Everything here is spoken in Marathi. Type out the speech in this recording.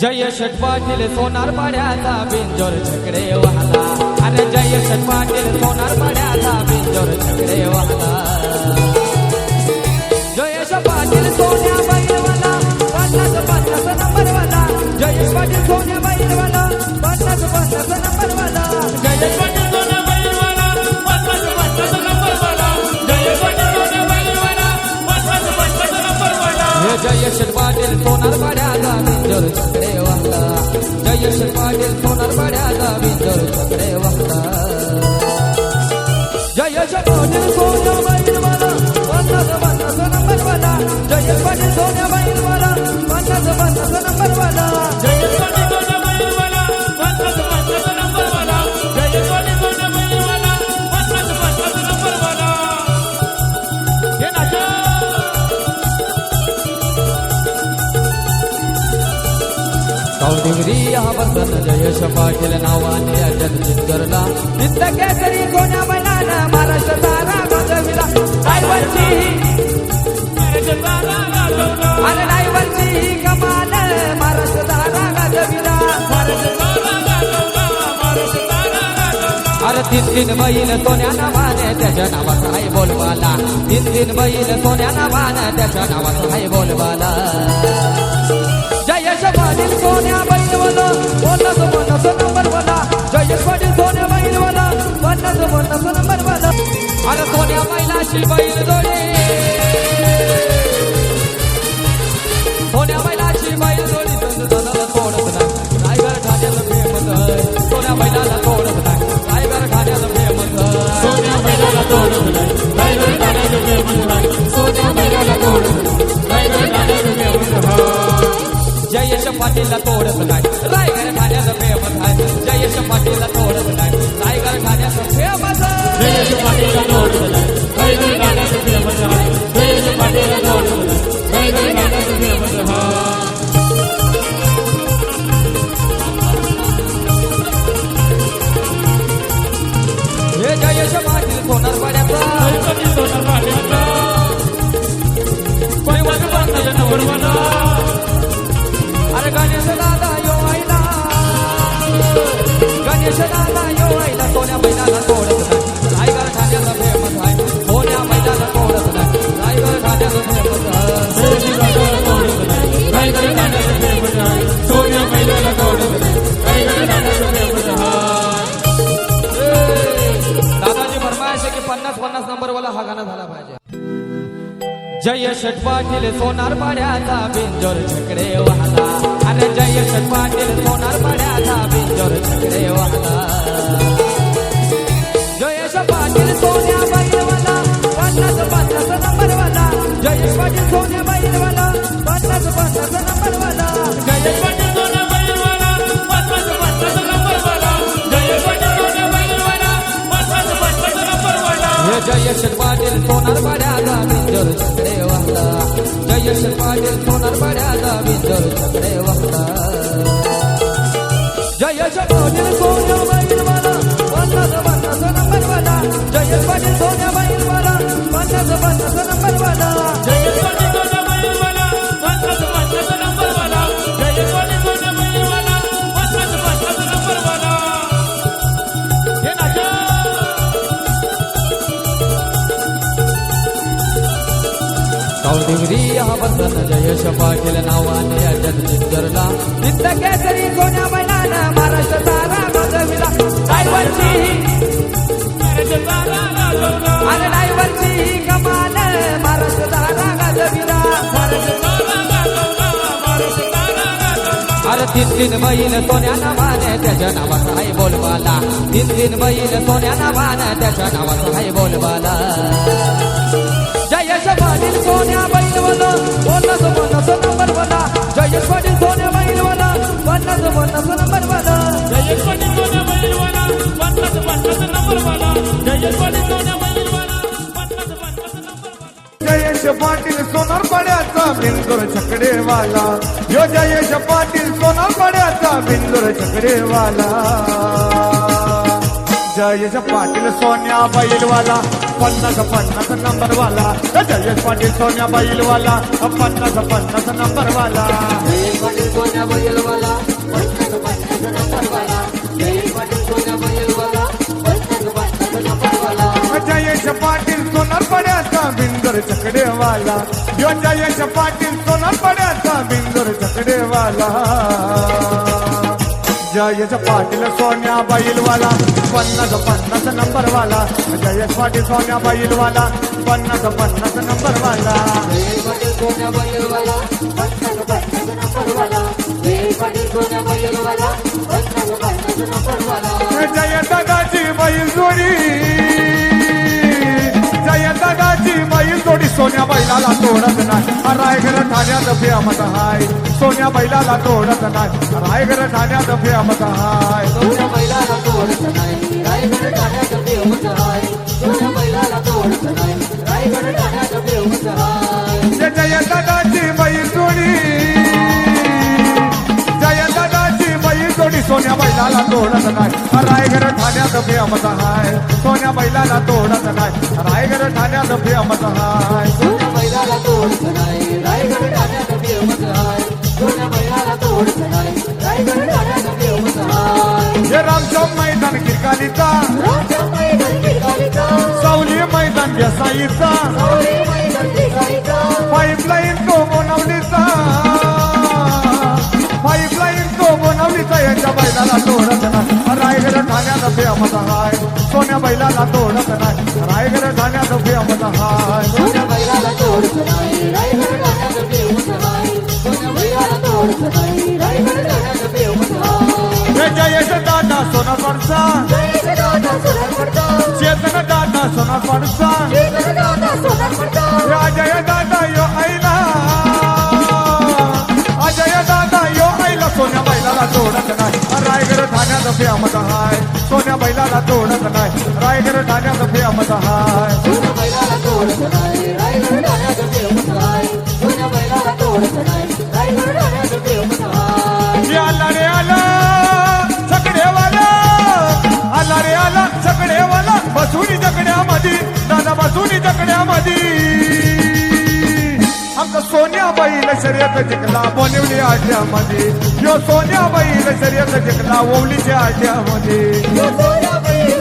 जय षटपाटील सोनार पाड्याचा बिंजोर छकडे वाला नंबरवाला हे नाचा जयश पाटील नावाने अजन चिंतरला नित्य केसरी ड्रायव्हरची अरे ड्रायव्हरची कमाल. महाराष्ट्र तारा गजविला. अरे तीन तीन बैल सोन्या नावाने त्याच्या नावाचा आहे बोलबाला. तीन तीन बैल सोन्या नावाने त्याच्या नावाचा आहे बोलबाला. जयेश पाटील सोन्या बैलवाला पन्नास पन्नास नंबरवाला. जयेश पाटील सोन्या बैलवाला पन्नास पन्नास नंबरवाला. अरे सोन्या बैलाशी बैल जयेश पाटीलला तोडत नाही गणेश दादा यो आईला गणेश दादा यो आईला सोन्या नाही. रायगड फेमस आहे. सोन्या नाही. रायगड फेमस आहे. रायगड फेमस आहे. सोन्या नाही. रायगड फेमस आहे. दादाजी फरमायश की पन्नास पन्नास नंबर वाला हा झाला पाहिजे. जय षट पाटील सोनार पाड्याचा बिंजोर झकडे वाहला. जय षट पाटील, सोनार पाड्याचा बिंजोर छकडे वाहला जयेश पाटील नंबर वाला जयेश पाटील, सोन्या बैलवाला पन्नास पन्नास नंबर वाला जयेश पन्नास नंबरवाला। जयेश नंबरवाला। हे जयेश सोनार पाड्याचा बिंजोर छकडे वाहला जयेश कौडिवरी हा वसन जयेश पाटील नावाने अजन चिंतरला नित्य केसरी कोण्या मैदान महाराष्ट्र तारा गजविला ड्रायव्हरची अरे ड्रायव्हरची कमाल महाराष्ट्र तारा गजविला अरे तीन तीन बैल सोन्या नावाने त्याच्या नावाचा आहे बोलबाला. तीन तीन बैल सोन्या नावाने त्याच्या नावाचा आहे बोलबाला. सोन्या बैलवाला पन्नास पन्नास नंबर वाला. जयेश पाटील सोन्या बैलवाला पन्नास पन्नास नंबर वाला. जयेश पाटील सोन्या बैलवाला पन्नास पन्नास नंबरवाला जयेश पाटील सोन्या बैलवाला पन्नास पन्नास नंबरवाला जयेश पाटील सोनार पाड्याचा बिंदूर छकडेवाला. यो जयेश पाटील सोनार पाड्याचा बिंदूर छकडेवाला. जयेश पाटील सोन्या बैलवाला. पन्नास पन्नास नंबर वाला पाटील सोन्या जयेश पाटील सोन्या बैलवाला. पन्नास पन्नास नंबरवाला. जयेश पन्नास पन्नास जयेश पाटील पड्याचा बिंदर चकडेवाला जयेश पाटील सोना पड्याचा बिंदर चकडेवाला जयेश पाटील सोन्या बैलवाला पन्नास पन्नास नंबरवाला. जयेश पाटील सोन्या बैलवाला पन्नास पन्नास नंबरवाला. जय दादाची बैल जोडी. जय दादाची बैल जोडी सोन्या बैलाला तोडत नाही. ठाण्यात फेमत हाय. सोन्या बैलाला तोडत नाही. रायगड ठाण्यात फेमत हाय. सोन्या बैलाला तोडत नाही. रायगड ठाण्याचं फेमस हाय. सोन्या बैलाला तोडत नाही. रायगड ठाण्याचं फेमस हाय. जय जय बैलाला तोडत नाही. रायगड ठाण्यात फेमस हाय सोन्या बैलाला तोडत नाही. रायगड ठाण्यात फेमत हाय सोन्या बैलाला तोडत रायगड फेमस हाय सोन्या बैलाला तोडत रायगड फेमस हाय हे रामचौक मैदान किरकालीचा. राजा मैदान सावली मैदान देसाईचा. सावली मैदान पाईपलाईन तो बनवलीचा बैलाला तोडत नाही. रायगड ठाण्यात फेमत हाय. सोन्या बैलाला तोडत नाही. रायगड ठाण्यात फेमत हाय. सोन्या बैलाला तोडत नाही. रायगड हाय. सोन्या बैलाला तोडत नाही. रायगड ठाण्याचं फेमस हाय. जयेश दादा सोना पडसा जय दादा चेतन दादा सोना पडसा फेमत हाय. सोन्या बैलाला तोडत नाही. रायगड ठाण्यात फेमत हाय. सोन्या बैलाला तोडत नाही. रायगड ठाण्याचं फेमस हाय. सोन्या बैलाला तोडत नाही. रायगड ठाण्याचं फेमस हाय. बैल शर्यत जिंकला बोनिवली आड्यामध्ये यो सोन्या बैल शर्यत जिंकला ओवलीच्या आड्यामध्ये यो सोन्या बैल